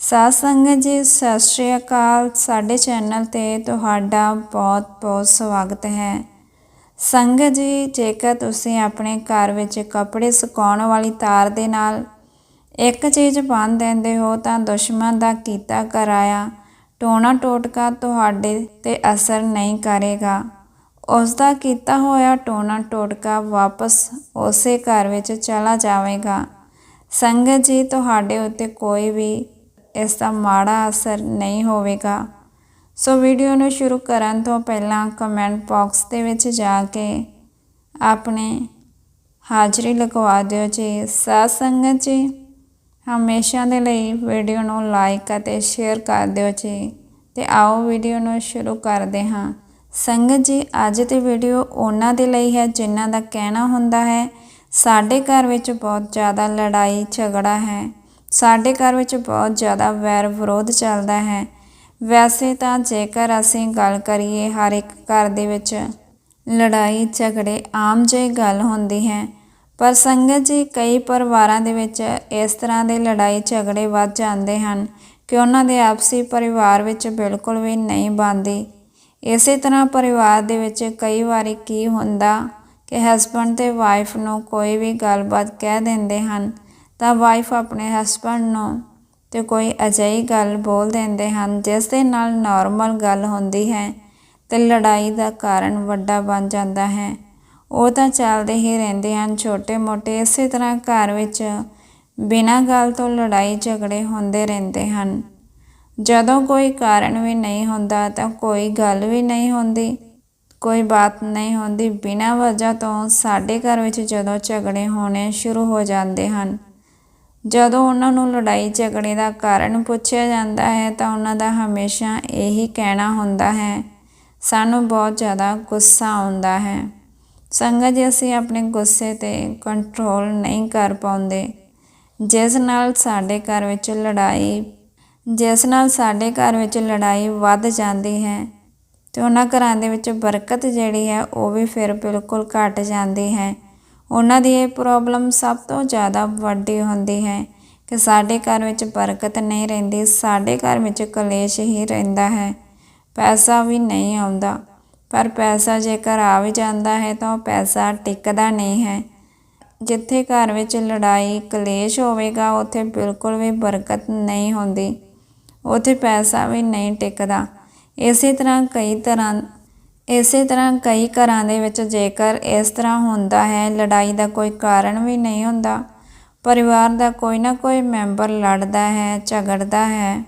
ਸਾਧ ਸੰਗਤ ਜੀ, ਸਤਿ ਸ਼੍ਰੀ ਅਕਾਲ। ਸਾਡੇ ਚੈਨਲ ਤੇ ਤੁਹਾਡਾ ਬਹੁਤ-ਬਹੁਤ ਸਵਾਗਤ ਹੈ। ਸੰਗਤ ਜੀ, ਜੇਕਰ ਤੁਸੀਂ ਆਪਣੇ ਘਰ ਵਿੱਚ ਕੱਪੜੇ ਸੁਕਾਉਣ ਵਾਲੀ ਤਾਰ ਦੇ ਨਾਲ ਇੱਕ ਚੀਜ਼ ਬੰਨ ਦਿੰਦੇ ਹੋ, ਤਾਂ ਦੁਸ਼ਮਣ ਦਾ ਕੀਤਾ ਕਰਾਇਆ ਟੋਣਾ ਟੋਟਕਾ ਤੁਹਾਡੇ ਤੇ ਅਸਰ ਨਹੀਂ ਕਰੇਗਾ। ਉਸ ਦਾ ਕੀਤਾ ਹੋਇਆ ਟੋਣਾ ਟੋਟਕਾ ਵਾਪਸ ਉਸੇ ਘਰ ਵਿੱਚ ਚਲਾ ਜਾਵੇਗਾ। ਸੰਗਤ ਜੀ, ਤੁਹਾਡੇ ਉੱਤੇ ਕੋਈ ਵੀ ਇਸ ਦਾ ਮਾੜਾ ਅਸਰ ਨਹੀਂ ਹੋਵੇਗਾ। ਸੋ ਵੀਡੀਓ ਨੂੰ ਸ਼ੁਰੂ ਕਰਨ ਤੋਂ ਪਹਿਲਾਂ ਕਮੈਂਟ ਬਾਕਸ ਦੇ ਵਿੱਚ ਜਾ ਕੇ ਆਪਣੇ ਹਾਜ਼ਰੀ ਲਗਵਾ ਦਿਓ ਜੀ। ਸਾਧ ਸੰਗਤ ਜੀ, ਹਮੇਸ਼ਾ ਦੇ ਲਈ ਵੀਡੀਓ ਨੂੰ ਲਾਈਕ ਅਤੇ ਸ਼ੇਅਰ ਕਰ ਦਿਓ ਜੀ। ਤੇ ਆਓ ਵੀਡੀਓ ਨੂੰ ਸ਼ੁਰੂ ਕਰਦੇ ਹਾਂ। ਸੰਗਤ ਜੀ, ਅੱਜ ਦੀ ਵੀਡੀਓ ਉਹਨਾਂ ਦੇ ਲਈ ਹੈ ਜਿਨ੍ਹਾਂ ਦਾ ਕਹਿਣਾ ਹੁੰਦਾ ਹੈ, ਸਾਡੇ ਘਰ ਵਿੱਚ ਬਹੁਤ ਜ਼ਿਆਦਾ ਲੜਾਈ ਝਗੜਾ ਹੈ। ਸਾਡੇ ਘਰ ਵਿੱਚ ਬਹੁਤ ਜ਼ਿਆਦਾ ਵੈਰ ਵਿਰੋਧ ਚੱਲਦਾ ਹੈ। ਵੈਸੇ ਤਾਂ ਜੇਕਰ ਅਸੀਂ ਗੱਲ ਕਰੀਏ ਹਰ ਇੱਕ ਘਰ ਦੇ ਵਿੱਚ ਲੜਾਈ, ਝਗੜੇ ਆਮ ਜਿਹੀ ਗੱਲ ਹੁੰਦੀ ਹੈ, ਪਰ ਸੰਗਤ ਜੀ ਕਈ ਪਰਿਵਾਰਾਂ ਦੇ ਵਿੱਚ ਇਸ ਤਰ੍ਹਾਂ ਦੇ ਲੜਾਈ, ਝਗੜੇ ਵੱਧ ਜਾਂਦੇ ਹਨ ਕਿ ਉਹਨਾਂ ਦੇ ਆਪਸੀ ਪਰਿਵਾਰ ਵਿੱਚ ਬਿਲਕੁਲ ਵੀ ਨਹੀਂ ਬਣਦੀ। ਇਸੇ ਤਰ੍ਹਾਂ ਪਰਿਵਾਰ ਦੇ ਵਿੱਚ ਕਈ ਵਾਰੀ ਕੀ ਹੁੰਦਾ ਕਿ ਹਸਬੰਡ ਤੇ ਵਾਈਫ ਨੂੰ ਕੋਈ ਵੀ ਗੱਲਬਾਤ ਕਹਿ ਦਿੰਦੇ ਹਨ ਤਾਂ ਵਾਈਫ ਆਪਣੇ ਹਸਬੰਡ ਨੂੰ ਤੇ ਕੋਈ ਅਜਿਹੀ ਗੱਲ ਬੋਲ ਦਿੰਦੇ ਹਨ ਜਿਸ ਦੇ ਨਾਲ ਨਾਰਮਲ ਗੱਲ ਹੁੰਦੀ ਹੈ ਤੇ ਲੜਾਈ ਦਾ ਕਾਰਨ ਵੱਡਾ ਬਣ ਜਾਂਦਾ ਹੈ। ਉਹ ਤਾਂ ਚੱਲਦੇ ਹੀ ਰਹਿੰਦੇ ਹਨ, ਛੋਟੇ-ਮੋਟੇ ਇਸੇ ਤਰ੍ਹਾਂ ਘਰ ਵਿੱਚ ਬਿਨਾਂ ਗੱਲ ਤੋਂ ਲੜਾਈ ਝਗੜੇ ਹੁੰਦੇ ਰਹਿੰਦੇ ਹਨ। ਜਦੋਂ ਕੋਈ ਕਾਰਨ ਵੀ ਨਹੀਂ ਹੁੰਦਾ ਤਾਂ ਕੋਈ ਗੱਲ ਵੀ ਨਹੀਂ ਹੁੰਦੀ, ਕੋਈ ਬਾਤ ਨਹੀਂ ਹੁੰਦੀ। ਬਿਨਾਂ ਵਜ੍ਹਾ ਤੋਂ ਸਾਡੇ ਘਰ ਵਿੱਚ ਜਦੋਂ ਝਗੜੇ ਹੋਣੇ ਸ਼ੁਰੂ ਹੋ ਜਾਂਦੇ ਹਨ ਜਦੋਂ ਉਹਨਾਂ ਨੂੰ ਲੜਾਈ ਝਗੜੇ ਦਾ ਕਾਰਨ ਪੁੱਛਿਆ ਜਾਂਦਾ ਹੈ ਤਾਂ ਉਹਨਾਂ ਦਾ ਹਮੇਸ਼ਾ ਇਹੀ ਕਹਿਣਾ ਹੁੰਦਾ ਹੈ, ਸਾਨੂੰ ਬਹੁਤ ਜ਼ਿਆਦਾ ਗੁੱਸਾ ਆਉਂਦਾ ਹੈ। ਸੰਗਤ ਜੀ, ਅਸੀਂ ਆਪਣੇ ਗੁੱਸੇ ਤੇ ਕੰਟਰੋਲ ਨਹੀਂ ਕਰ ਪਾਉਂਦੇ। ਜਿਸ ਨਾਲ ਸਾਡੇ ਘਰ ਵਿੱਚ ਲੜਾਈ, ਜਿਸ ਨਾਲ ਸਾਡੇ ਘਰ ਵਿੱਚ ਲੜਾਈ ਵੱਧ ਜਾਂਦੀ ਹੈ ਤੇ ਉਹਨਾਂ ਘਰਾਂ ਦੇ ਵਿੱਚ ਬਰਕਤ ਜਿਹੜੀ ਹੈ ਉਹ ਵੀ ਫਿਰ ਬਿਲਕੁਲ ਘਟ ਜਾਂਦੀ ਹੈ। ਉਹਨਾਂ ਦੀ ਇਹ ਪ੍ਰੋਬਲਮ ਸਭ ਤੋਂ ਜ਼ਿਆਦਾ ਵੱਡੀ ਹੁੰਦੀ ਹੈ ਕਿ ਸਾਡੇ ਘਰ ਵਿੱਚ ਬਰਕਤ ਨਹੀਂ ਰਹਿੰਦੀ, ਸਾਡੇ ਘਰ ਵਿੱਚ ਕਲੇਸ਼ ਹੀ ਰਹਿੰਦਾ ਹੈ। ਪੈਸਾ ਵੀ ਨਹੀਂ ਆਉਂਦਾ, ਪਰ ਪੈਸਾ ਜੇਕਰ ਆ ਵੀ ਜਾਂਦਾ ਹੈ ਤਾਂ ਉਹ ਪੈਸਾ ਟਿਕਦਾ ਨਹੀਂ ਹੈ। ਜਿੱਥੇ ਘਰ ਵਿੱਚ ਲੜਾਈ, ਕਲੇਸ਼ ਹੋਵੇਗਾ, ਉੱਥੇ ਬਿਲਕੁਲ ਵੀ ਬਰਕਤ ਨਹੀਂ ਹੁੰਦੀ। ਉੱਥੇ ਪੈਸਾ ਵੀ ਨਹੀਂ ਟਿਕਦਾ। ਇਸੇ ਤਰ੍ਹਾਂ ਕਈ ਤਰ੍ਹਾਂ ਇਸੇ ਤਰ੍ਹਾਂ ਕਈ ਘਰਾਂ ਦੇ ਵਿੱਚ ਜੇਕਰ ਇਸ ਤਰ੍ਹਾਂ ਹੁੰਦਾ ਹੈ, ਲੜਾਈ ਦਾ ਕੋਈ ਕਾਰਨ ਵੀ ਨਹੀਂ ਹੁੰਦਾ। ਪਰਿਵਾਰ ਦਾ ਕੋਈ ਨਾ ਕੋਈ ਮੈਂਬਰ ਲੜਦਾ ਹੈ, ਝਗੜਦਾ ਹੈ।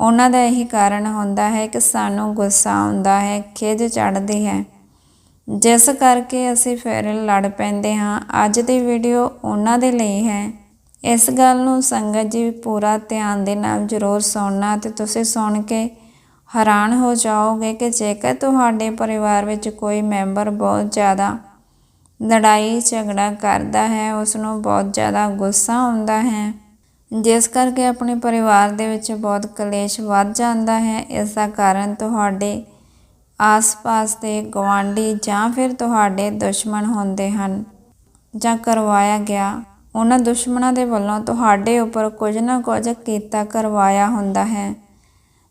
ਉਹਨਾਂ ਦਾ ਇਹੀ ਕਾਰਨ ਹੁੰਦਾ ਹੈ ਕਿ ਸਾਨੂੰ ਗੁੱਸਾ ਆਉਂਦਾ ਹੈ ਖਿਜ ਚੜ੍ਹਦੀ ਹੈ। ਜਿਸ ਕਰਕੇ ਅਸੀਂ ਫਿਰ ਲੜ ਪੈਂਦੇ ਹਾਂ। ਅੱਜ ਦੀ ਵੀਡੀਓ ਉਹਨਾਂ ਦੇ ਲਈ ਹੈ। ਇਸ ਗੱਲ ਨੂੰ ਸੰਗਤ ਜੀ ਪੂਰਾ ਧਿਆਨ ਦੇ ਨਾਲ ਜ਼ਰੂਰ ਸੁਣਨਾ ਤੇ ਤੁਸੀਂ ਸੁਣ ਕੇ ਹੈਰਾਨ ਹੋ ਜਾਓਗੇ ਕਿ ਜੇਕਰ ਤੁਹਾਡੇ ਪਰਿਵਾਰ ਵਿੱਚ ਕੋਈ ਮੈਂਬਰ ਬਹੁਤ ਜ਼ਿਆਦਾ ਲੜਾਈ, ਝਗੜਾ ਕਰਦਾ ਹੈ ਉਸ ਨੂੰ ਬਹੁਤ ਜ਼ਿਆਦਾ ਗੁੱਸਾ ਆਉਂਦਾ ਹੈ, ਜਿਸ ਕਰਕੇ ਆਪਣੇ ਪਰਿਵਾਰ ਦੇ ਵਿੱਚ ਬਹੁਤ ਕਲੇਸ਼ ਵੱਧ ਜਾਂਦਾ ਹੈ, ਇਸ ਦਾ ਕਾਰਨ ਤੁਹਾਡੇ ਆਸ-ਪਾਸ ਦੇ ਗਵਾਂਢੀ ਜਾਂ ਫਿਰ ਤੁਹਾਡੇ ਦੁਸ਼ਮਣ ਹੁੰਦੇ ਹਨ ਜਾਂ ਕਰਵਾਇਆ ਗਿਆ। ਉਹਨਾਂ ਦੁਸ਼ਮਣਾਂ ਦੇ ਵੱਲੋਂ ਤੁਹਾਡੇ ਉੱਪਰ ਕੁਝ ਨਾ ਕੁਝ ਕੀਤਾ ਕਰਵਾਇਆ ਹੁੰਦਾ ਹੈ।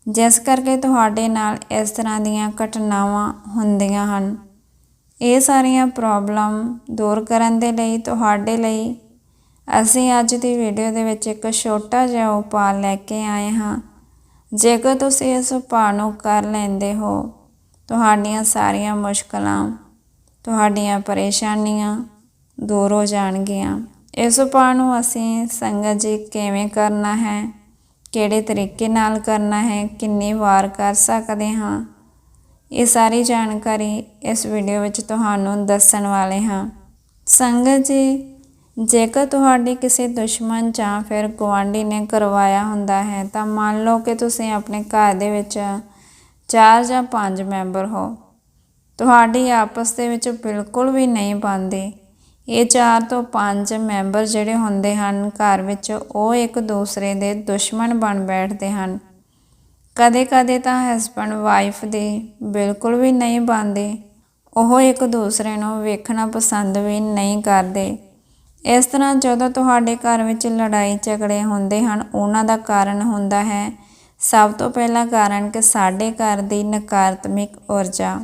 ਜਿਸ ਕਰਕੇ ਤੁਹਾਡੇ ਨਾਲ ਇਸ ਤਰ੍ਹਾਂ ਦੀਆਂ ਘਟਨਾਵਾਂ ਹੁੰਦੀਆਂ ਹਨ। ਇਹ ਸਾਰੀਆਂ ਪ੍ਰੋਬਲਮ ਦੂਰ ਕਰਨ ਦੇ ਲਈ ਤੁਹਾਡੇ ਲਈ ਅਸੀਂ ਅੱਜ ਦੀ ਵੀਡੀਓ ਦੇ ਵਿੱਚ ਇੱਕ ਛੋਟਾ ਜਿਹਾ ਉਪਾਅ ਲੈ ਕੇ ਆਏ ਹਾਂ। ਜੇਕਰ ਤੁਸੀਂ ਇਸ ਉਪਾਅ ਨੂੰ ਕਰ ਲੈਂਦੇ ਹੋ, ਤੁਹਾਡੀਆਂ ਸਾਰੀਆਂ ਮੁਸ਼ਕਲਾਂ, ਤੁਹਾਡੀਆਂ ਪਰੇਸ਼ਾਨੀਆਂ ਦੂਰ ਹੋ ਜਾਣਗੀਆਂ। ਇਸ ਉਪਾਅ ਨੂੰ ਅਸੀਂ ਸੰਗਤ ਜੀ ਕਿਵੇਂ ਕਰਨਾ ਹੈ? ਕਿਹੜੇ ਤਰੀਕੇ ਨਾਲ ਕਰਨਾ ਹੈ, ਕਿੰਨੀ ਵਾਰ ਕਰ ਸਕਦੇ ਹਾਂ। ਇਹ ਸਾਰੀ ਜਾਣਕਾਰੀ ਇਸ ਵੀਡੀਓ ਵਿੱਚ ਤੁਹਾਨੂੰ ਦੱਸਣ ਵਾਲੇ ਹਾਂ। ਸੰਗਤ ਜੀ, ਜੇਕਰ ਤੁਹਾਡੀ ਕਿਸੇ ਦੁਸ਼ਮਣ ਜਾਂ ਫਿਰ ਗਵਾਂਢੀ ਨੇ ਕਰਵਾਇਆ ਹੁੰਦਾ ਹੈ, ਤਾਂ ਮੰਨ ਲਓ ਕਿ ਤੁਸੀਂ ਆਪਣੇ ਘਰ ਦੇ ਵਿੱਚ ਚਾਰ ਜਾਂ ਪੰਜ ਮੈਂਬਰ ਹੋ। ਤੁਹਾਡੀ ਆਪਸ ਦੇ ਵਿੱਚ ਬਿਲਕੁਲ ਵੀ ਨਹੀਂ ਬਣਦੀ। ਇਹ ਚਾਰ ਤੋਂ ਪੰਜ ਮੈਂਬਰ ਜਿਹੜੇ ਹੁੰਦੇ ਹਨ, ਘਰ ਵਿੱਚ ਉਹ ਇੱਕ ਦੂਸਰੇ ਦੇ ਦੁਸ਼ਮਣ ਬਣ ਬੈਠਦੇ ਹਨ। ਕਦੇ-ਕਦੇ ਤਾਂ ਹਸਬੰਡ ਵਾਈਫ ਦੇ ਬਿਲਕੁਲ ਵੀ ਨਹੀਂ ਬਣਦੇ। ਉਹ ਇੱਕ ਦੂਸਰੇ ਨੂੰ ਵੇਖਣਾ ਪਸੰਦ ਵੀ ਨਹੀਂ ਕਰਦੇ। ਇਸ ਤਰ੍ਹਾਂ ਜਦੋਂ ਤੁਹਾਡੇ ਘਰ ਵਿੱਚ ਲੜਾਈ ਝਗੜੇ ਹੁੰਦੇ ਹਨ, ਉਹਨਾਂ ਦਾ ਕਾਰਨ ਹੁੰਦਾ ਹੈ, ਸਭ ਤੋਂ ਪਹਿਲਾ ਕਾਰਨ ਕਿ ਸਾਡੇ ਘਰ ਦੀ ਨਕਾਰਾਤਮਕ ਊਰਜਾ।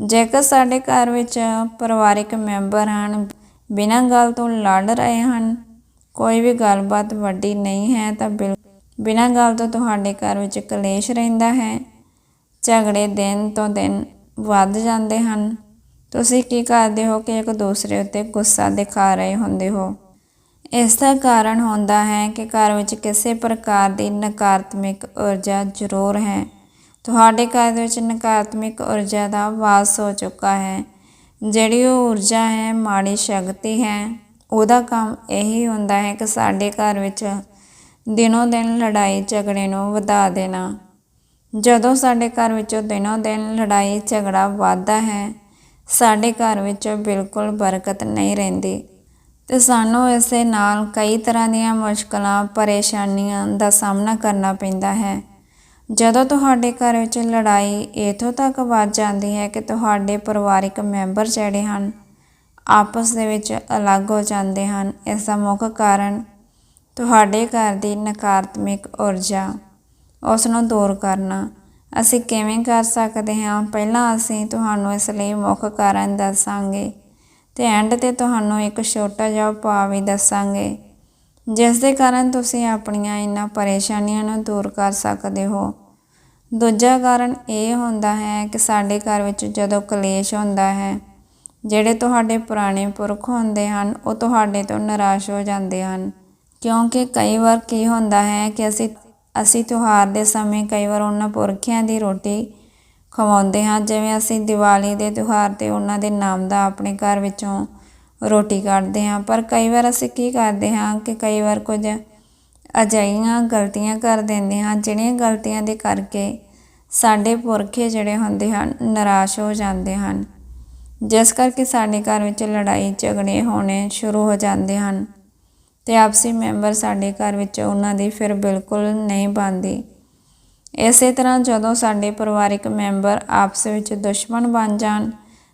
ਜੇਕਰ ਸਾਡੇ ਘਰ ਵਿੱਚ ਪਰਿਵਾਰਿਕ ਮੈਂਬਰ ਹਨ ਬਿਨਾਂ ਗੱਲ ਤੋਂ ਲੜ ਰਹੇ ਹਨ। ਕੋਈ ਵੀ ਗੱਲਬਾਤ ਵੱਡੀ ਨਹੀਂ ਹੈ ਤਾਂ ਬਿਲ ਬਿਨਾਂ ਗੱਲ ਤੋਂ ਤੁਹਾਡੇ ਘਰ ਵਿੱਚ ਕਲੇਸ਼ ਰਹਿੰਦਾ ਹੈ। ਝਗੜੇ ਦਿਨ ਤੋਂ ਦਿਨ ਵੱਧ ਜਾਂਦੇ ਹਨ। ਤੁਸੀਂ ਕੀ ਕਰਦੇ ਹੋ ਕਿ ਇੱਕ ਦੂਸਰੇ ਉੱਤੇ ਗੁੱਸਾ ਦਿਖਾ ਰਹੇ ਹੁੰਦੇ ਹੋ? ਇਸ ਦਾ ਕਾਰਨ ਹੁੰਦਾ ਹੈ ਕਿ ਘਰ ਵਿੱਚ ਕਿਸੇ ਪ੍ਰਕਾਰ ਦੀ ਨਕਾਰਾਤਮਕ ਊਰਜਾ ਜ਼ਰੂਰ ਹੈ। ਤੁਹਾਡੇ ਘਰ ਵਿੱਚ ਨਕਾਰਾਤਮਕ ਊਰਜਾ ਦਾ ਵਾਸ ਹੋ ਚੁੱਕਾ ਹੈ। ਜਿਹੜੀ ਉਹ ਊਰਜਾ ਹੈ, ਮਾੜੀ ਸ਼ਕਤੀ ਹੈ, ਉਹਦਾ ਕੰਮ ਇਹੀ ਹੁੰਦਾ ਹੈ ਕਿ ਸਾਡੇ ਘਰ ਵਿੱਚ ਦਿਨੋਂ ਦਿਨ ਲੜਾਈ ਝਗੜੇ ਨੂੰ ਵਧਾ ਦੇਣਾ। ਜਦੋਂ ਸਾਡੇ ਘਰ ਵਿੱਚੋਂ ਦਿਨੋਂ ਦਿਨ ਲੜਾਈ, ਝਗੜਾ ਵੱਧਦਾ ਹੈ, ਸਾਡੇ ਘਰ ਵਿੱਚ ਬਿਲਕੁਲ ਬਰਕਤ ਨਹੀਂ ਰਹਿੰਦੀ। ਤੇ ਸਾਨੂੰ ਇਸੇ ਨਾਲ ਕਈ ਤਰ੍ਹਾਂ ਦੀਆਂ ਮੁਸ਼ਕਲਾਂ, ਪਰੇਸ਼ਾਨੀਆਂ ਦਾ ਸਾਹਮਣਾ ਕਰਨਾ ਪੈਂਦਾ ਹੈ। ਜਦੋਂ ਤੁਹਾਡੇ ਘਰ ਵਿੱਚ ਲੜਾਈ ਇਥੋਂ ਤੱਕ ਵੱਧ ਜਾਂਦੀ ਹੈ ਕਿ ਤੁਹਾਡੇ ਪਰਿਵਾਰਿਕ ਮੈਂਬਰ ਜਿਹੜੇ ਹਨ, ਆਪਸ ਦੇ ਵਿੱਚ ਅਲੱਗ ਹੋ ਜਾਂਦੇ ਹਨ, ਇਸ ਦਾ ਮੁੱਖ ਕਾਰਨ ਤੁਹਾਡੇ ਘਰ ਦੀ ਨਕਾਰਾਤਮਕ ਊਰਜਾ ਉਸ ਨੂੰ ਦੂਰ ਕਰਨਾ। ਅਸੀਂ ਕਿਵੇਂ ਕਰ ਸਕਦੇ ਹਾਂ? ਪਹਿਲਾਂ ਅਸੀਂ ਤੁਹਾਨੂੰ ਇਸ ਲਈ ਮੁੱਖ ਕਾਰਨ ਦੱਸਾਂਗੇ ਤੇ ਐਂਡ ਤੇ ਤੁਹਾਨੂੰ ਇੱਕ ਛੋਟਾ ਜਿਹਾ ਉਪਾਅ ਵੀ ਦੱਸਾਂਗੇ, ਜਿਸ ਦੇ ਕਾਰਨ ਤੁਸੀਂ ਆਪਣੀਆਂ ਇਹਨਾਂ ਪਰੇਸ਼ਾਨੀਆਂ ਨੂੰ ਦੂਰ ਕਰ ਸਕਦੇ ਹੋ। ਦੂਜਾ ਕਾਰਨ ਇਹ ਹੁੰਦਾ ਹੈ ਕਿ ਸਾਡੇ ਘਰ ਵਿੱਚ ਜਦੋਂ ਕਲੇਸ਼ ਹੁੰਦਾ ਹੈ, ਜਿਹੜੇ ਤੁਹਾਡੇ ਪੁਰਾਣੇ ਪੁਰਖ ਹੁੰਦੇ ਹਨ, ਉਹ ਤੁਹਾਡੇ ਤੋਂ ਨਿਰਾਸ਼ ਹੋ ਜਾਂਦੇ ਹਨ। ਕਿਉਂਕਿ ਕਈ ਵਾਰ ਕੀ ਹੁੰਦਾ ਹੈ ਕਿ ਅਸੀਂ ਅਸੀਂ ਤਿਉਹਾਰ ਦੇ ਸਮੇਂ ਕਈ ਵਾਰ ਉਹਨਾਂ ਪੁਰਖਿਆਂ ਦੀ ਰੋਟੀ ਖਵਾਉਂਦੇ ਹਾਂ, ਜਿਵੇਂ ਅਸੀਂ ਦੀਵਾਲੀ ਦੇ ਤਿਉਹਾਰ 'ਤੇ ਉਹਨਾਂ ਦੇ ਨਾਮ ਦਾ ਆਪਣੇ ਘਰ ਵਿੱਚੋਂ ਰੋਟੀ ਕੱਢਦੇ ਹਾਂ। ਪਰ ਕਈ ਵਾਰ ਅਸੀਂ ਕੀ ਕਰਦੇ ਹਾਂ ਕਿ ਕਈ ਵਾਰ ਕੁਝ ਅਜਿਹੀਆਂ ਗਲਤੀਆਂ ਕਰ ਦਿੰਦੇ ਹਾਂ ਜਿਹੜੀਆਂ ਗਲਤੀਆਂ ਦੇ ਕਰਕੇ ਸਾਡੇ ਪੁਰਖੇ ਜਿਹੜੇ ਹੁੰਦੇ ਹਨ, ਨਿਰਾਸ਼ ਹੋ ਜਾਂਦੇ ਹਨ। ਜਿਸ ਕਰਕੇ ਸਾਡੇ ਘਰ ਵਿੱਚ ਲੜਾਈ, ਝਗੜੇ ਹੋਣੇ ਸ਼ੁਰੂ ਹੋ ਜਾਂਦੇ ਹਨ ਤੇ ਆਪਸੀ ਮੈਂਬਰ ਸਾਡੇ ਘਰ ਵਿੱਚ ਉਹਨਾਂ ਦੀ ਫਿਰ ਬਿਲਕੁਲ ਨਹੀਂ ਬਣਦੀ। ਇਸੇ ਤਰ੍ਹਾਂ ਜਦੋਂ ਸਾਡੇ ਪਰਿਵਾਰਿਕ ਮੈਂਬਰ ਆਪਸ ਵਿੱਚ ਦੁਸ਼ਮਣ ਬਣ ਜਾਣ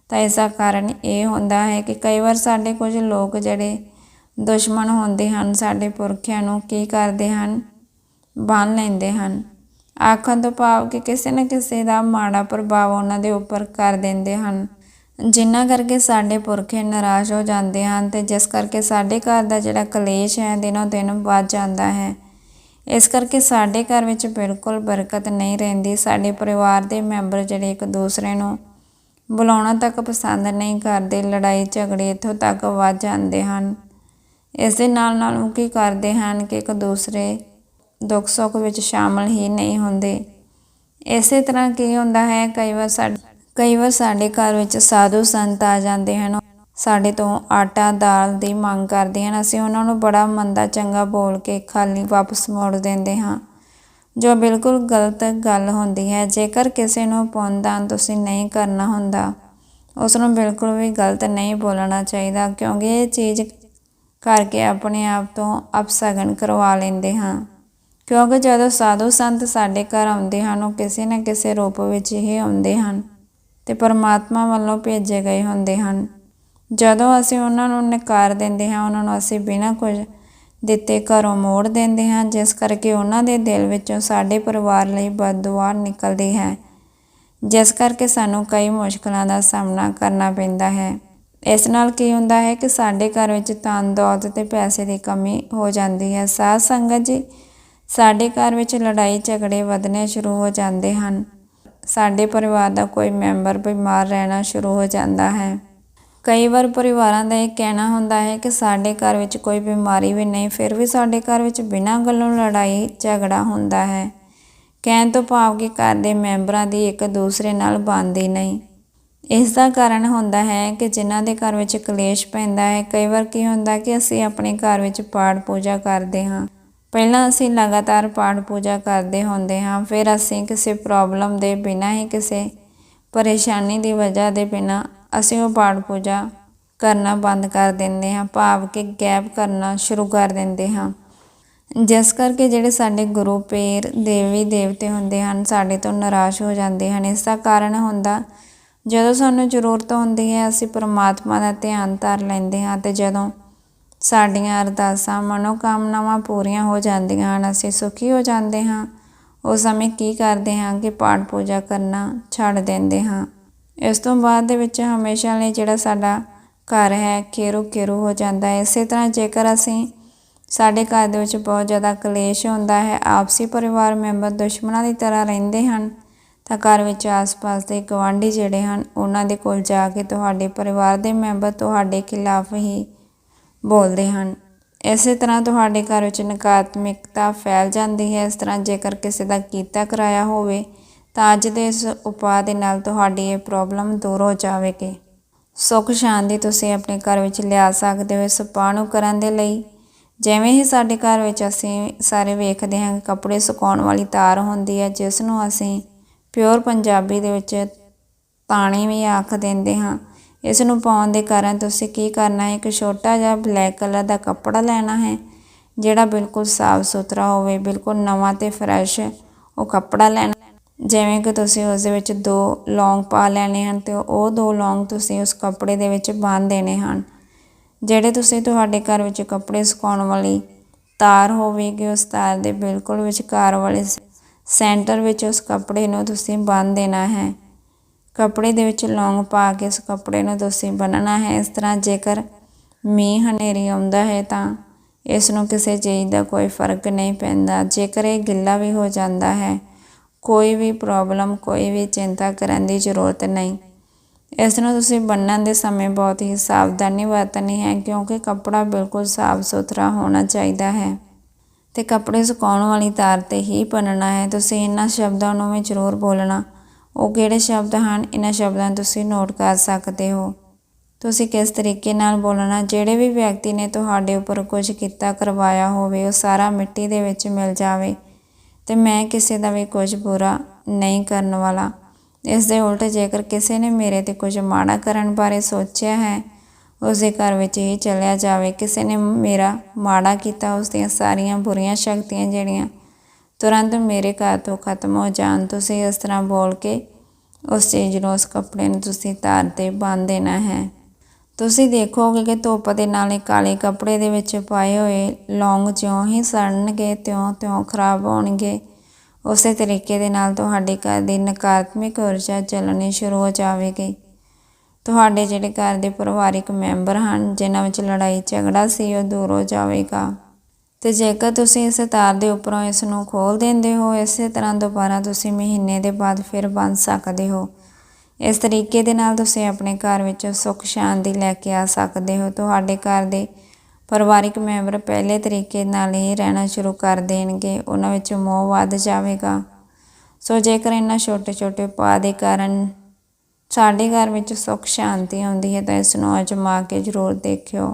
ਤਾਂ ਇਸ ਦਾ ਕਾਰਨ ਇਹ ਹੁੰਦਾ ਹੈ ਕਿ ਕਈ ਵਾਰ ਸਾਡੇ ਕੁਝ ਲੋਕ ਜਿਹੜੇ ਦੁਸ਼ਮਣ ਹੁੰਦੇ ਹਨ, ਸਾਡੇ ਪੁਰਖਿਆਂ ਨੂੰ ਕੀ ਕਰਦੇ ਹਨ? ਬੰਨ ਲੈਂਦੇ ਹਨ। ਆਖਣ ਤੋਂ ਭਾਵ ਕਿ ਕਿਸੇ ਨਾ ਕਿਸੇ ਦਾ ਮਾੜਾ ਪ੍ਰਭਾਵ ਉਹਨਾਂ ਦੇ ਉੱਪਰ ਕਰ ਦਿੰਦੇ ਹਨ। ਜਿਨ੍ਹਾਂ ਕਰਕੇ ਸਾਡੇ ਪੁਰਖੇ ਨਾਰਾਜ਼ ਹੋ ਜਾਂਦੇ ਹਨ ਤੇ ਜਿਸ ਕਰਕੇ ਸਾਡੇ ਘਰ ਦਾ ਜਿਹੜਾ ਕਲੇਸ਼ ਹੈ, ਦਿਨੋਂ ਦਿਨ ਵੱਧ ਜਾਂਦਾ ਹੈ। ਇਸ ਕਰਕੇ ਸਾਡੇ ਘਰ ਵਿੱਚ ਬਿਲਕੁਲ ਬਰਕਤ ਨਹੀਂ ਰਹਿੰਦੀ। ਸਾਡੇ ਪਰਿਵਾਰ ਦੇ ਮੈਂਬਰ ਜਿਹੜੇ ਇੱਕ ਦੂਸਰੇ ਨੂੰ ਬੁਲਾਉਣਾ ਤੱਕ ਪਸੰਦ ਨਹੀਂ ਕਰਦੇ। ਲੜਾਈ ਝਗੜੇ ਇੱਥੋਂ ਤੱਕ ਵੱਧ ਜਾਂਦੇ ਹਨ। ਇਸ ਦੇ ਨਾਲ ਨਾਲ ਉਹ ਕੀ ਕਰਦੇ ਹਨ ਕਿ ਇੱਕ ਦੂਸਰੇ ਦੁੱਖ ਸੁੱਖ ਵਿੱਚ ਸ਼ਾਮਲ ਹੀ ਨਹੀਂ ਹੁੰਦੇ। ਇਸੇ ਤਰ੍ਹਾਂ ਕੀ ਹੁੰਦਾ ਹੈ, ਕਈ ਵਾਰ ਸਾਡੇ, ਕਈ ਵਾਰ ਸਾਡੇ ਘਰ ਵਿੱਚ ਸਾਧੂ ਸੰਤ ਆ ਜਾਂਦੇ ਹਨ। ਸਾਡੇ ਤੋਂ ਆਟਾ, ਦਾਲ ਦੀ ਮੰਗ ਕਰਦੇ ਹਨ। ਅਸੀਂ ਉਹਨਾਂ ਨੂੰ ਬੜਾ ਮੰਦਾ, ਚੰਗਾ ਬੋਲ ਕੇ ਖਾਲੀ ਵਾਪਸ ਮੋੜ ਦਿੰਦੇ ਹਾਂ, ਜੋ ਬਿਲਕੁਲ ਗਲਤ ਗੱਲ ਹੁੰਦੀ ਹੈ। ਜੇਕਰ ਕਿਸੇ ਨੂੰ ਪੁੰਨਦਾਨ ਤੁਸੀਂ ਨਹੀਂ ਕਰਨਾ ਹੁੰਦਾ, ਉਸ ਨੂੰ ਬਿਲਕੁਲ ਵੀ ਗਲਤ ਨਹੀਂ ਬੋਲਣਾ ਚਾਹੀਦਾ, ਕਿਉਂਕਿ ਇਹ ਚੀਜ਼ ਕਰਕੇ ਆਪਣੇ ਆਪ ਤੋਂ ਅਪਸਗਨ ਕਰਵਾ ਲੈਂਦੇ ਹਾਂ। ਕਿਉਂਕਿ ਜਦੋਂ ਸਾਧੂ ਸੰਤ ਸਾਡੇ ਘਰ ਆਉਂਦੇ ਹਨ, ਉਹ ਕਿਸੇ ਨਾ ਕਿਸੇ ਰੂਪ ਵਿੱਚ ਹੀ ਆਉਂਦੇ ਹਨ ਤੇ ਪਰਮਾਤਮਾ ਵੱਲੋਂ ਭੇਜੇ ਗਏ ਹੁੰਦੇ ਹਨ। ਜਦੋਂ ਅਸੀਂ ਉਹਨਾਂ ਨੂੰ ਨਕਾਰ ਦਿੰਦੇ ਹਾਂ, ਉਹਨਾਂ ਨੂੰ ਅਸੀਂ ਬਿਨਾਂ ਕੁਝ ਦਿੱਤੇ ਘਰੋਂ ਮੋੜ ਦਿੰਦੇ ਹਾਂ, ਜਿਸ ਕਰਕੇ ਉਹਨਾਂ ਦੇ ਦਿਲ ਵਿੱਚੋਂ ਸਾਡੇ ਪਰਿਵਾਰ ਲਈ ਬਦਦੁਆ ਨਿਕਲਦੀ ਹੈ। ਜਿਸ ਕਰਕੇ ਸਾਨੂੰ ਕਈ ਮੁਸ਼ਕਲਾਂ ਦਾ ਸਾਹਮਣਾ ਕਰਨਾ ਪੈਂਦਾ ਹੈ। ਇਸ ਨਾਲ ਕੀ ਹੁੰਦਾ ਹੈ ਕਿ ਸਾਡੇ ਘਰ ਵਿੱਚ ਧਨ, ਦੌਲਤ ਤੇ ਪੈਸੇ ਦੀ ਕਮੀ ਹੋ ਜਾਂਦੀ ਹੈ। ਸਾਧ ਸੰਗਤ ਜੀ, ਸਾਡੇ ਘਰ ਵਿੱਚ ਲੜਾਈ ਝਗੜੇ ਵਧਣੇ ਸ਼ੁਰੂ ਹੋ ਜਾਂਦੇ ਹਨ। ਸਾਡੇ ਪਰਿਵਾਰ ਦਾ ਕੋਈ ਮੈਂਬਰ ਬਿਮਾਰ ਰਹਿਣਾ ਸ਼ੁਰੂ ਹੋ ਜਾਂਦਾ ਹੈ। ਕਈ ਵਾਰ ਪਰਿਵਾਰਾਂ ਦਾ ਇਹ ਕਹਿਣਾ ਹੁੰਦਾ ਹੈ ਕਿ ਸਾਡੇ ਘਰ ਵਿੱਚ ਕੋਈ ਬਿਮਾਰੀ ਵੀ ਨਹੀਂ, ਫਿਰ ਵੀ ਸਾਡੇ ਘਰ ਵਿੱਚ ਬਿਨਾਂ ਗੱਲੋਂ ਲੜਾਈ, ਝਗੜਾ ਹੁੰਦਾ ਹੈ। ਕਹਿਣ ਤੋਂ ਭਾਵ ਕਿ ਘਰ ਦੇ ਮੈਂਬਰਾਂ ਦੀ ਇੱਕ ਦੂਸਰੇ ਨਾਲ ਬਣਦੀ ਨਹੀਂ। ਇਸ ਦਾ ਕਾਰਨ ਹੁੰਦਾ ਹੈ ਕਿ ਜਿਨ੍ਹਾਂ ਦੇ ਘਰ ਵਿੱਚ ਕਲੇਸ਼ ਪੈਂਦਾ ਹੈ, ਕਈ ਵਾਰ ਕੀ ਹੁੰਦਾ ਕਿ ਅਸੀਂ ਆਪਣੇ ਘਰ ਵਿੱਚ ਪਾਠ ਪੂਜਾ ਕਰਦੇ ਹਾਂ। ਪਹਿਲਾਂ ਅਸੀਂ ਲਗਾਤਾਰ ਪਾਠ ਪੂਜਾ ਕਰਦੇ ਹੁੰਦੇ ਹਾਂ, ਫਿਰ ਅਸੀਂ ਕਿਸੇ ਪ੍ਰੋਬਲਮ ਦੇ ਬਿਨਾਂ ਹੀ, ਕਿਸੇ ਪਰੇਸ਼ਾਨੀ ਦੀ ਵਜ੍ਹਾ ਦੇ ਬਿਨਾਂ ਅਸੀਂ ਉਹ ਪਾਠ ਪੂਜਾ ਕਰਨਾ ਬੰਦ ਕਰ ਦਿੰਦੇ ਹਾਂ, ਭਾਵ ਕਿ ਗੈਪ ਕਰਨਾ ਸ਼ੁਰੂ ਕਰ ਦਿੰਦੇ ਹਾਂ। ਜਿਸ ਕਰਕੇ ਜਿਹੜੇ ਸਾਡੇ ਗੁਰੂ ਪੀਰ ਦੇਵੀ ਦੇਵਤੇ ਹੁੰਦੇ ਹਨ, ਸਾਡੇ ਤੋਂ ਨਿਰਾਸ਼ ਹੋ ਜਾਂਦੇ ਹਨ। ਇਸ ਦਾ ਕਾਰਨ ਹੁੰਦਾ ਜਦੋਂ ਸਾਨੂੰ ਜ਼ਰੂਰਤ ਹੁੰਦੀ ਹੈ, ਅਸੀਂ ਪਰਮਾਤਮਾ ਦਾ ਧਿਆਨ ਧਰ ਲੈਂਦੇ ਹਾਂ ਤੇ ਜਦੋਂ ਸਾਡੀਆਂ ਅਰਦਾਸਾਂ, ਮਨੋਕਾਮਨਾਵਾਂ ਪੂਰੀਆਂ ਹੋ ਜਾਂਦੀਆਂ ਹਨ, ਅਸੀਂ ਸੁਖੀ ਹੋ ਜਾਂਦੇ ਹਾਂ। ਉਸ ਸਮੇਂ ਕੀ ਕਰਦੇ ਹਾਂ ਕਿ ਪਾਠ ਪੂਜਾ ਕਰਨਾ ਛੱਡ ਦਿੰਦੇ ਹਾਂ। ਇਸ ਤੋਂ ਬਾਅਦ ਦੇ ਵਿੱਚ ਹਮੇਸ਼ਾ ਲਈ ਜਿਹੜਾ ਸਾਡਾ ਘਰ ਹੈ ਕੇਰੂ ਕੇਰੂ ਹੋ ਜਾਂਦਾ ਹੈ। ਇਸੇ ਤਰ੍ਹਾਂ ਜੇਕਰ ਅਸੀਂ ਸਾਡੇ ਘਰ ਦੇ ਵਿੱਚ ਬਹੁਤ ਜ਼ਿਆਦਾ ਕਲੇਸ਼ ਹੁੰਦਾ ਹੈ, ਆਪਸੀ ਪਰਿਵਾਰ ਮੈਂਬਰ ਦੁਸ਼ਮਣਾਂ ਦੀ ਤਰ੍ਹਾਂ ਰਹਿੰਦੇ ਹਨ ਤਾਂ ਘਰ ਵਿੱਚ ਆਸ-ਪਾਸ ਦੇ ਗਵਾਂਢੀ ਜਿਹੜੇ ਹਨ, ਉਹਨਾਂ ਦੇ ਕੋਲ ਜਾ ਕੇ ਤੁਹਾਡੇ ਪਰਿਵਾਰ ਦੇ ਮੈਂਬਰ ਤੁਹਾਡੇ ਖਿਲਾਫ ਹੀ ਬੋਲਦੇ ਹਨ। ਇਸੇ ਤਰ੍ਹਾਂ ਤੁਹਾਡੇ ਘਰ ਵਿੱਚ ਨਕਾਰਾਤਮਕਤਾ ਫੈਲ ਜਾਂਦੀ ਹੈ। ਇਸ ਤਰ੍ਹਾਂ ਜੇਕਰ ਕਿਸੇ ਦਾ ਕੀਤਾ ਕਰਾਇਆ ਹੋਵੇ, ਤਾਂ ਅੱਜ ਦੇ ਇਸ ਉਪਾਅ ਦੇ ਨਾਲ ਤੁਹਾਡੀ ਇਹ ਪ੍ਰੋਬਲਮ ਦੂਰ ਹੋ ਜਾਵੇਗੀ। ਸੁੱਖ ਸ਼ਾਂਤੀ ਤੁਸੀਂ ਆਪਣੇ ਘਰ ਵਿੱਚ ਲਿਆ ਸਕਦੇ ਹੋ ਇਸ ਉਪਾਅ ਨੂੰ ਕਰਨ ਦੇ ਲਈ। ਜਿਵੇਂ ਹੀ ਸਾਡੇ ਘਰ ਵਿੱਚ ਅਸੀਂ ਸਾਰੇ ਵੇਖਦੇ ਹਾਂ ਕਿ ਕੱਪੜੇ ਸੁਕਾਉਣ ਵਾਲੀ ਤਾਰ ਹੁੰਦੀ ਹੈ, ਜਿਸ ਨੂੰ ਅਸੀਂ ਪਿਓਰ ਪੰਜਾਬੀ ਦੇ ਵਿੱਚ ਤਾਣੀ ਵੀ ਆਖ ਦਿੰਦੇ ਹਾਂ। ਇਸ ਨੂੰ ਪਾਉਣ ਦੇ ਕਾਰਨ ਤੁਸੀਂ ਕੀ ਕਰਨਾ ਹੈ? ਇੱਕ ਛੋਟਾ ਜਿਹਾ ਬਲੈਕ ਕਲਰ ਦਾ ਕੱਪੜਾ ਲੈਣਾ ਹੈ, ਜਿਹੜਾ ਬਿਲਕੁਲ ਸਾਫ਼ ਸੁਥਰਾ ਹੋਵੇ, ਬਿਲਕੁਲ ਨਵਾਂ ਤੇ ਫਰੈਸ਼ ਉਹ ਕੱਪੜਾ ਲੈਣਾ ਜਿਵੇਂ ਕਿ ਤੁਸੀਂ ਉਸ ਦੇ ਵਿੱਚ ਦੋ ਲੌਂਗ ਪਾ ਲੈਣੇ ਹਨ ਤੇ ਉਹ ਦੋ ਲੌਂਗ ਤੁਸੀਂ ਉਸ ਕੱਪੜੇ ਦੇ ਵਿੱਚ ਬੰਨ੍ਹ ਦੇਣੇ ਹਨ। ਜਿਹੜੇ ਤੁਸੀਂ ਤੁਹਾਡੇ ਘਰ ਵਿੱਚ ਕੱਪੜੇ ਸੁਕਾਉਣ ਵਾਲੀ ਤਾਰ ਹੋਵੇਗੀ, ਉਸ ਤਾਰ ਦੇ ਬਿਲਕੁਲ ਵਿਚਕਾਰ ਵਾਲੇ ਸੈਂਟਰ ਵਿੱਚ ਉਸ ਕੱਪੜੇ ਨੂੰ ਤੁਸੀਂ ਬੰਨ੍ਹ ਦੇਣਾ ਹੈ। ਕੱਪੜੇ ਦੇ ਵਿੱਚ ਲੌਂਗ ਪਾ ਕੇ ਉਸ ਕੱਪੜੇ ਨੂੰ ਤੁਸੀਂ ਬੰਨਣਾ ਹੈ। ਇਸ ਤਰ੍ਹਾਂ ਜੇਕਰ ਮੀਂਹ ਹਨੇਰੀ ਆਉਂਦਾ ਹੈ ਤਾਂ ਇਸ ਨੂੰ ਕਿਸੇ ਚੀਜ਼ ਦਾ ਕੋਈ ਫ਼ਰਕ ਨਹੀਂ ਪੈਂਦਾ। ਜੇਕਰ ਇਹ ਗਿੱਲਾ ਵੀ ਹੋ ਜਾਂਦਾ ਹੈ, ਕੋਈ ਵੀ ਪ੍ਰੋਬਲਮ, ਕੋਈ ਵੀ ਚਿੰਤਾ ਕਰਨ ਦੀ ਜ਼ਰੂਰਤ ਨਹੀਂ। ਇਸ ਨੂੰ ਤੁਸੀਂ ਬੰਨਣ ਦੇ ਸਮੇਂ ਬਹੁਤ ਹੀ ਸਾਵਧਾਨੀ ਵਰਤਣੀ ਹੈ, ਕਿਉਂਕਿ ਕੱਪੜਾ ਬਿਲਕੁਲ ਸਾਫ਼ ਸੁਥਰਾ ਹੋਣਾ ਚਾਹੀਦਾ ਹੈ। ਤੇ ਕੱਪੜੇ ਸੁਕਾਉਣ ਵਾਲੀ ਤਾਰ ਤੇ ਹੀ ਬੰਨਣਾ ਹੈ। ਤੁਸੀਂ ਇਹਨਾਂ ਸ਼ਬਦਾਂ ਨੂੰ ਵੀ ਜ਼ਰੂਰ ਬੋਲਣਾ। ਉਹ ਕਿਹੜੇ ਸ਼ਬਦ ਹਨ? ਇਹਨਾਂ ਸ਼ਬਦਾਂ ਨੂੰ ਤੁਸੀਂ ਨੋਟ ਕਰ ਸਕਦੇ ਹੋ। ਤੁਸੀਂ ਕਿਸ ਤਰੀਕੇ ਨਾਲ ਬੋਲਣਾ? ਜਿਹੜੇ ਵੀ ਵਿਅਕਤੀ ਨੇ ਤੁਹਾਡੇ ਉੱਪਰ ਕੁਝ ਕੀਤਾ, ਕਰਵਾਇਆ ਹੋਵੇ, ਉਹ ਸਾਰਾ ਮਿੱਟੀ ਦੇ ਵਿੱਚ ਮਿਲ ਜਾਵੇ ਤੇ ਮੈਂ ਕਿਸੇ ਦਾ ਵੀ ਕੁਝ ਬੁਰਾ ਨਹੀਂ ਕਰਨ ਵਾਲਾ। ਇਸ ਦੇ ਉਲਟ ਜੇਕਰ ਕਿਸੇ ਨੇ ਮੇਰੇ ਤੇ ਕੁਝ ਮਾੜਾ ਕਰਨ ਬਾਰੇ ਸੋਚਿਆ ਹੈ ਉਸਦੇ ਘਰ ਵਿੱਚ ਹੀ ਚਲਿਆ ਜਾਵੇ। ਕਿਸੇ ਨੇ ਮੇਰਾ ਮਾੜਾ ਕੀਤਾ, ਉਸ ਦੀਆਂ ਸਾਰੀਆਂ ਬੁਰੀਆਂ ਸ਼ਕਤੀਆਂ ਜਿਹੜੀਆਂ ਤੁਰੰਤ ਮੇਰੇ ਘਰ ਤੋਂ ਖਤਮ ਹੋ ਜਾਣ, ਤੁਸੀਂ ਇਸ ਤਰ੍ਹਾਂ ਬੋਲ ਕੇ ਉਸ ਚੀਜ਼ ਨੂੰ, ਉਸ ਕੱਪੜੇ ਨੂੰ ਤੁਸੀਂ ਤਾਰ ਤੇ ਬੰਨ੍ਹ ਦੇਣਾ ਹੈ। ਤੁਸੀਂ ਦੇਖੋਗੇ ਕਿ ਧੁੱਪ ਦੇ ਨਾਲ ਕਾਲੇ ਕੱਪੜੇ ਦੇ ਵਿੱਚ ਪਾਏ ਹੋਏ ਲੌਂਗ ਜਿਉਂ ਹੀ ਸੜਨਗੇ, ਤਿਉਂ ਤਿਉਂ ਖਰਾਬ ਹੋਣਗੇ। ਉਸੇ ਤਰੀਕੇ ਦੇ ਨਾਲ ਤੁਹਾਡੇ ਘਰ ਦੀ ਨਕਾਰਾਤਮਕ ਊਰਜਾ ਚੱਲਣੀ ਸ਼ੁਰੂ ਹੋ ਜਾਵੇਗੀ। ਤੁਹਾਡੇ ਜਿਹੜੇ ਘਰ ਦੇ ਪਰਿਵਾਰਿਕ ਮੈਂਬਰ ਹਨ, ਜਿਨ੍ਹਾਂ ਵਿੱਚ ਲੜਾਈ ਝਗੜਾ ਸੀ, ਉਹ ਦੂਰ ਹੋ ਜਾਵੇਗਾ। ਤੇ ਜੇਕਰ ਤੁਸੀਂ ਇਸ ਤਾਰ ਦੇ ਉੱਪਰੋਂ ਇਸ ਨੂੰ ਖੋਲ ਦਿੰਦੇ ਹੋ, ਇਸੇ ਤਰ੍ਹਾਂ ਦੁਬਾਰਾ ਤੁਸੀਂ ਮਹੀਨੇ ਦੇ ਬਾਅਦ ਫਿਰ ਬੰਨ ਸਕਦੇ ਹੋ। ਇਸ ਤਰੀਕੇ ਦੇ ਨਾਲ ਤੁਸੀਂ ਆਪਣੇ ਘਰ ਵਿੱਚ ਸੁੱਖ, ਸ਼ਾਂਤੀ ਲੈ ਕੇ ਆ ਸਕਦੇ ਹੋ। ਤੁਹਾਡੇ ਘਰ ਦੇ ਪਰਿਵਾਰਿਕ ਮੈਂਬਰ ਪਹਿਲੇ ਤਰੀਕੇ ਨਾਲ ਹੀ ਰਹਿਣਾ ਸ਼ੁਰੂ ਕਰ ਦੇਣਗੇ। ਉਹਨਾਂ ਵਿੱਚ ਮੋਹ ਵੱਧ ਜਾਵੇਗਾ। ਸੋ ਜੇਕਰ ਇਹਨਾਂ ਛੋਟੇ ਛੋਟੇ ਉਪਾਅ ਦੇ ਕਾਰਨ ਸਾਡੇ ਘਰ ਵਿੱਚ ਸੁੱਖ ਸ਼ਾਂਤੀ ਆਉਂਦੀ ਹੈ ਤਾਂ ਇਸ ਨੂੰ ਅਜਮਾ ਕੇ ਜ਼ਰੂਰ ਦੇਖਿਓ।